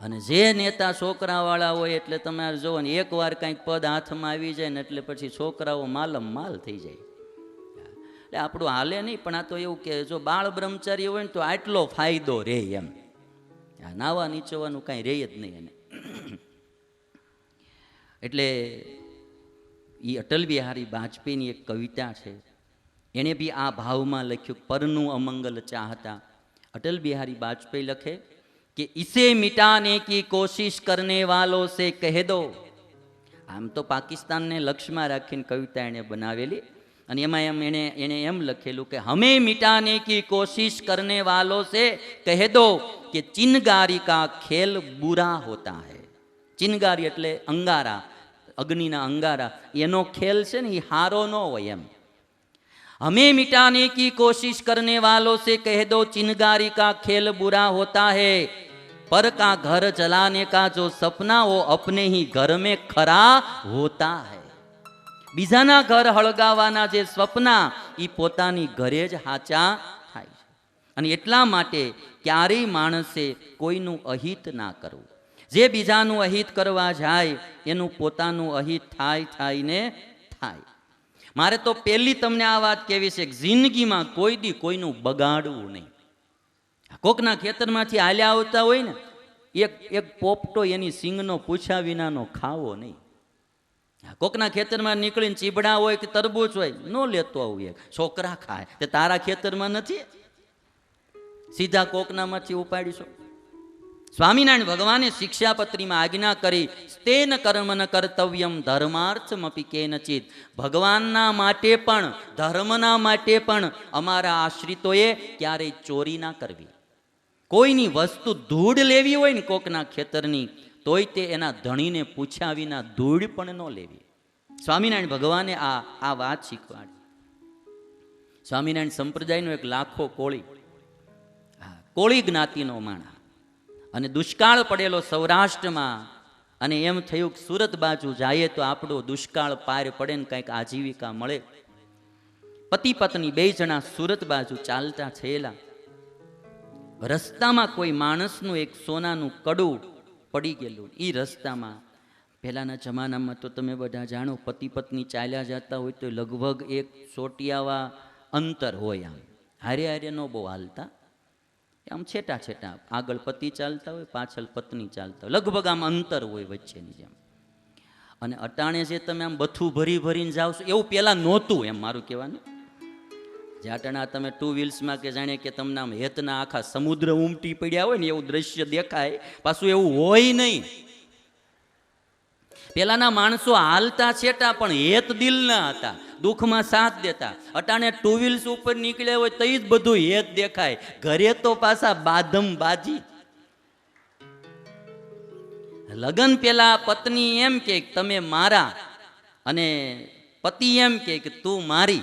અને જે નેતા છોકરાવાળા હોય એટલે તમારે જુઓ ને, એકવાર કંઈક પદ હાથમાં આવી જાય ને એટલે પછી છોકરાઓ માલમ માલ થઈ જાય. એટલે આપણું હાલે નહીં, પણ આ તો એવું કે જો બાળ બ્રહ્મચારી હોય ને તો આટલો ફાયદો રહે એમ. આ નાવા નીચવાનું કાંઈ રહે જ નહીં એને. એટલે એ અટલ બિહારી વાજપેયીની એક કવિતા છે. એણે બી આ ભાવમાં લખ્યું, પરનું અમંગલ ચાહતા. અટલ બિહારી વાજપેયી લખે કે ઇસે મિટાને કી કોશિશ કરને વાલો સે કહે દો આમ તો પાકિસ્તાનને લક્ષ્યમાં રાખીને કવિતા એણે બનાવેલી અને એમાં એમ એણે એણે એમ લખેલું કે હમે મિટાને કી કોશિશ કરને વાલો સે કહે દો કે ચિનગારી કા ખેલ બુરા હોતા હૈ ચિનગારી એટલે અંગારા અગ્નિના અંગારા એનો ખેલ છે ને એ હારો ન હોય એમ हमें मिटाने की कोशिश करने वालों से कह दो चिनगारी का खेल बुरा होता है पर का घर जलाने का जो सपना वो अपने ही घर में खरा होता है બીજાના ઘર હળગાવાના જે સ્વપ્ના એ પોતાની ઘરે જ હાચા થાય છે અને એટલા માટે ક્યારેય માણસે કોઈનું અહિત ના કરવું જે બીજાનું અહિત કરવા જાય એનું પોતાનું અહિત થાય થાય ને થાય મારે તો પહેલી તમને આ વાત કહેવી છે કે જિંદગીમાં કોઈ દી કોઈનું બગાડવું નહીં કોકના ખેતરમાંથી હાલ્યા આવતા હોય ને, એક એક પોપટો એની સિંગનો પૂછ્યા વિનાનો ખાવો નહીં. કોકના ખેતરમાં નીકળીને ચીબડા હોય કે તરબૂચ હોય, ન લેતો આવું એક. છોકરા ખાય. તે તારા ખેતરમાં નથી? સીધા કોકનામાંથી ઉપાડીશું સ્વામિનારાયણ ભગવાને શિક્ષાપત્રીમાં આજ્ઞા કરી તેન કર્મ ન કર્તવ્યમ ધર્માર્થમપી કેનચિત. ભગવાનના માટે પણ, ધર્મના માટે પણ અમારા આશ્રિતોએ ક્યારેય ચોરી ના કરવી. કોઈની વસ્તુ ધૂળ લેવી હોય ને કોકના ખેતરની, તોય તે એના ધણીને પૂછ્યા વિના ધૂળ પણ ન લેવી. સ્વામિનારાયણ ભગવાને આ આ વાત શીખવાડી. સ્વામિનારાયણ સંપ્રદાયનો એક લાખો કોળી. કોળી જ્ઞાતિનો માણા. અને દુષ્કાળ પડેલો સૌરાષ્ટ્રમાં, અને એમ થયું કે સુરત બાજુ જઈએ તો આપણો દુષ્કાળ પાર પડે ને કંઈક આજીવિકા મળે. પતિ પત્ની બે જણા સુરત બાજુ ચાલતા થયેલા. રસ્તામાં કોઈ માણસનું એક સોનાનું કડું પડી ગયેલું. એ રસ્તામાં પહેલાંના જમાનામાં તો તમે બધા જાણો, પતિ પત્ની ચાલ્યા જતા હોય તો લગભગ એક સોટિયાવા અંતર હોય આમ. હારે હારે ન બહુ હાલતા. આમ છેટા છેટા આગળ પતિ ચાલતા હોય, પાછળ પત્ની ચાલતા હોય. લગભગ આમ અંતર હોય વચ્ચેની જેમ. અને અટાણે જે તમે આમ બથું ભરી ભરીને જાઓ છો, એવું પહેલાં નહોતું એમ મારું કહેવાનું. જે અટાણા તમે ટુ વ્હીલ્સમાં કે જાણે કે તમને આમ હેતના આખા સમુદ્ર ઉમટી પડ્યા હોય ને એવું દ્રશ્ય દેખાય, પાછું એવું હોય નહીં. પેલાના માણસો હાલતા છેટા પણ હેત દિલના હતા, દુઃખમાં સાથ દેતા. અટાણે ટુ વ્હીલ્સ ઉપર નીકળ્યા હોય તઈ જ બધું હેત દેખાય. ઘરે તો પાછા બાધમ બાજી લગન પેલા પત્ની એમ કે, તમે મારા. અને પતિ એમ કે, તું મારી.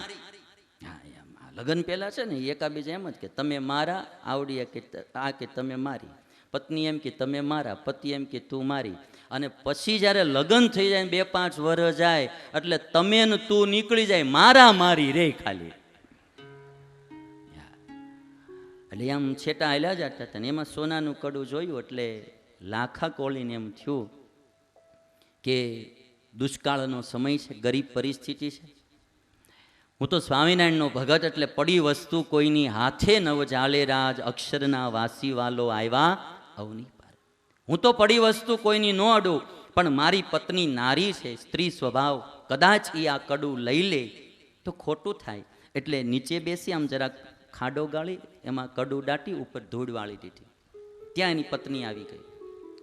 લગન પહેલાં છે ને એકાબીજા એમ જ કે, તમે મારા, આવડી કે, આ કે તમે મારી, પત્ની એમ કે, તમે મારા, પતિ એમ કે, તું મારી. અને પછી જ્યારે લગ્ન થઈ જાય બે પાંચ વર્ષ જાય, એટલે તમે ને તું નીકળી જાય, મારા મારી રે ખાલી. એટલે આમ છેટા હાલ્યા જતા હતા ને, એમાં સોનાનું કડું જોયું એટલે લાખા કોળીને એમ થયું કે દુષ્કાળનો સમય છે, ગરીબ પરિસ્થિતિ છે. હું તો સ્વામિનારાયણનો ભગત એટલે પડી વસ્તુ કોઈની હાથે નવ જાલે રાજ, અક્ષરના વાસીવાલો આવ્યા અવની પાર. હું તો પડી વસ્તુ કોઈની ન અડું, પણ મારી પત્ની નારી છે, સ્ત્રી સ્વભાવ કદાચ એ આ કડું લઈ લે તો ખોટું થાય. એટલે નીચે બેસી આમ જરાક ખાડો ગાળી, એમાં કડું દાટી ઉપર ધૂળ વાળી દીધી. ત્યાં એની પત્ની આવી ગઈ.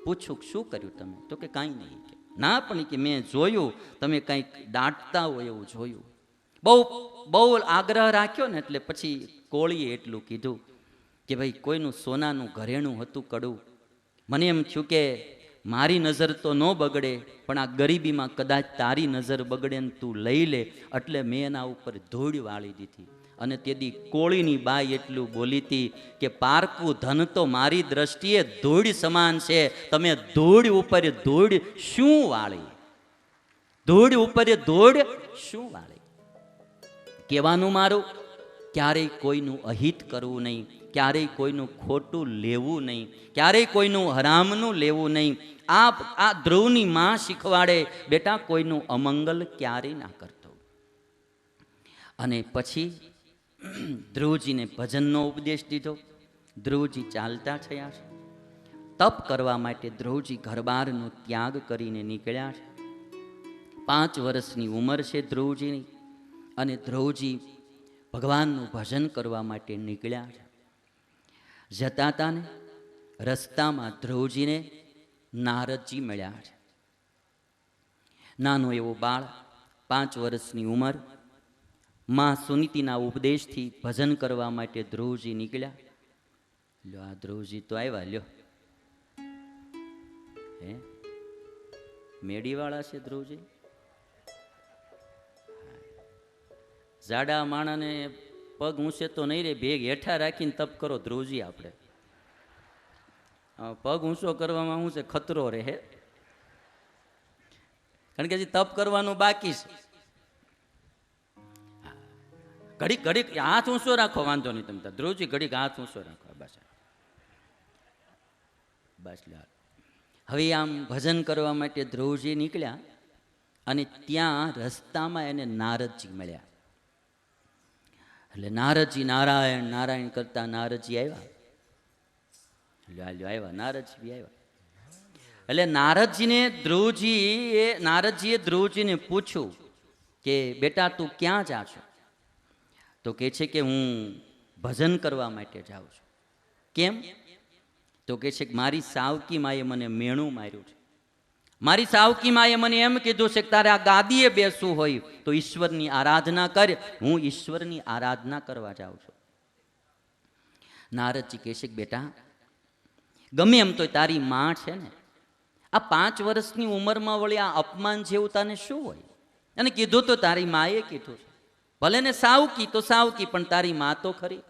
પૂછું, શું કર્યું તમે? તો કે, કાંઈ નહીં. ના, પણ કે મેં જોયું. તમે કંઈક દાટતા હોય એવું જોયું. બહુ બહુ આગ્રહ રાખ્યો ને એટલે પછી કોળીએ એટલું કીધું કે ભાઈ કોઈનું સોનાનું ઘરેણું હતું કડું મને એમ થયું કે મારી નજર તો ન બગડે, પણ આ ગરીબીમાં કદાચ તારી નજર બગડે ને તું લઈ લે, એટલે મેં એના ઉપર ધૂળ વાળી દીધી. અને તેથી કોળીની બાઈ એટલું બોલી હતી કે પારકું ધન તો મારી દ્રષ્ટિએ ધૂળ સમાન છે, તમે ધૂળ ઉપર ધૂળ શું વાળી? ધૂળ ઉપર ધૂળ શું વાળી? કહેવાનું મારું? ક્યારેય કોઈનું અહિત કરવું નહીં, ક્યારેય કોઈનું ખોટું લેવું નહીં, ક્યારેય કોઈનું હરામનું લેવું નહીં. આ આ ધ્રુવની માં શીખવાડે, બેટા કોઈનું અમંગલ ક્યારેય ના કરતો. અને પછી ધ્રુવજીને ભજનનો ઉપદેશ દીધો. ધ્રુવજી ચાલતા થયા છે. તપ કરવા માટે ધ્રુવજી ઘરબારનો ત્યાગ કરીને નીકળ્યા છે. પાંચ વર્ષની ઉંમર છે ધ્રુવજીની. અને ધ્રુવજી ભગવાનનું ભજન કરવા માટે નીકળ્યા છે. જતા હતા ને રસ્તામાં ધ્રુવજીને નારદજી મળ્યા છે. નાનો એવો બાળ, પાંચ વર્ષની ઉંમર, માં સુનીતિના ઉપદેશથી ભજન કરવા માટે ધ્રુવજી નીકળ્યા. લ્યો આ ધ્રુવજી તો આવ્યા લ્યો હે? મેડીવાળા છે ધ્રુવજી? જાડા માણાને પગ ઊંચે તો નહીં રે, ભેગ હેઠા રાખીને તપ કરો ધ્રુવજી આપણે. પગ ઊંચો કરવામાં શું છે? ખતરો રહે. કારણ કે હજી તપ કરવાનું બાકી છે. ઘડીક ઘડીક હાથ ઊંચો રાખો, વાંધો નહીં તમે ધ્રુવજી, ઘડીક હાથ ઊંચો રાખો. બસ. બસ. હવે આમ ભજન કરવા માટે ધ્રુવજી નીકળ્યા અને ત્યાં રસ્તામાં એને નારદજી મળ્યા. એટલે નારદજી નારાયણ નારાયણ કરતા નારદજી આવ્યા. લ્યો આવ્યા નારદજી બી આવ્યા. એટલે નારદજીને ધ્રુવજી એ નારદજીએ ધ્રુવજીને પૂછ્યું કે, બેટા, તું ક્યાં જા છો? તો કહે છે કે, હું ભજન કરવા માટે જાઉં છું. કેમ? તો કહે છે કે, મારી સાવકી માએ મને મેણું માર્યું છે. મારી સાવકી માએ મને એમ કીધું છે કે તારે આ ગાદીએ બેસવું હોય તો ઈશ્વરની આરાધના કર. હું ઈશ્વરની આરાધના કરવા જાઉં છું. નારદજી કહે છે બેટા, ગમે એમ તો તારી માં છે ને, આ પાંચ વર્ષની ઉંમરમાં વળી આ અપમાન જેવું તને શું હોય? અને કીધું તો તારી માએ કીધું છે. ભલે ને સાવકી તો સાવકી, પણ તારી મા તો ખરી.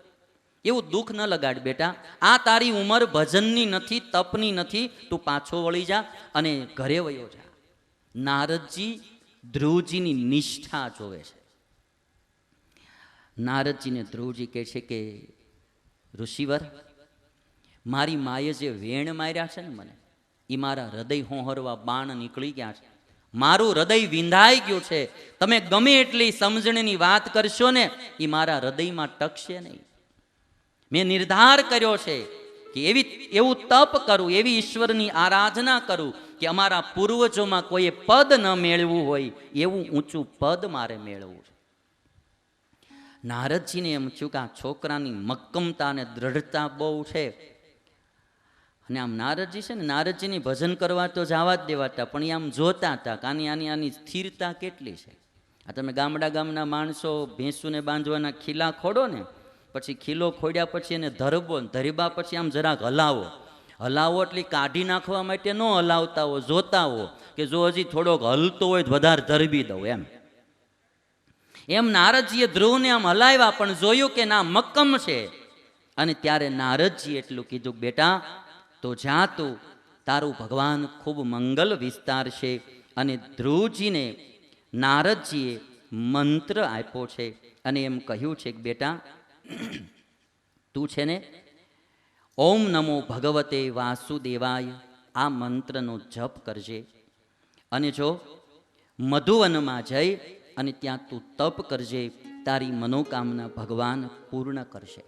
એવું દુઃખ ન લગાડ બેટા. આ તારી ઉંમર ભજનની નથી, તપની નથી. તું પાછો વળી જા અને ઘરે વયો જા. નારદજી ધ્રુવજીની નિષ્ઠા જોવે છે. નારદજીને ધ્રુવજી કહે છે કે, ઋષિવર, મારી માએ જે વેણ માર્યા છે ને મને એ મારા હૃદય હોહરવા બાણ નીકળી ગયા છે. મારું હૃદય વિંધાઈ ગયું છે. તમે ગમે એટલી સમજણની વાત કરશો ને એ મારા હૃદયમાં ટકશે નહીં. મેં નિર્ધાર કર્યો છે કે એવી એવું તપ કરું, એવી ઈશ્વરની આરાધના કરું કે અમારા પૂર્વજોમાં કોઈએ પદ ન મેળવું હોય, એવું ઊંચું પદ મારે મેળવવું છે. નારદજીને એમ થયું કે આ છોકરાની મક્કમતા અને દ્રઢતા બહુ છે. અને આમ નારદજી છે ને, નારદજીની ભજન કરવા તો જવા જ દેવાતા, પણ એ આમ જોતા હતા કે આની આની આની સ્થિરતા કેટલી છે. આ તમે ગામડા ગામના માણસો ભેંસુને બાંધવાના ખીલા ખોડો ને પછી ખીલો ખોડ્યા પછી એને ધરબો ધરીબા પછી આમ જરાક હલાવો. હલાવો એટલે કાઢી નાખવા માટે ન હલાવતા હો, જોતા હો કે જો હજી થોડોક હલતો હોય તો વધારે ધરબી દઉં એમ. એમ નારદજીએ ધ્રુવને આમ હલાવ્યા, પણ જોયું કે ના, મક્કમ છે. અને ત્યારે નારદજી એટલું કીધું, બેટા, તો જા તું. તારું ભગવાન ખૂબ મંગલ વિસ્તાર છે અને ધ્રુવજીને નારદજીએ મંત્ર આપ્યો છે. અને એમ કહ્યું છે કે, બેટા તું છે ને? ઓમ નમો ભગવતે વાસુદેવાય, આ મંત્રનો જપ કરજે. અને જો મધુવનમાં જઈ અને ત્યાં તું તપ કરજે, તારી મનોકામના ભગવાન પૂર્ણ કરશે.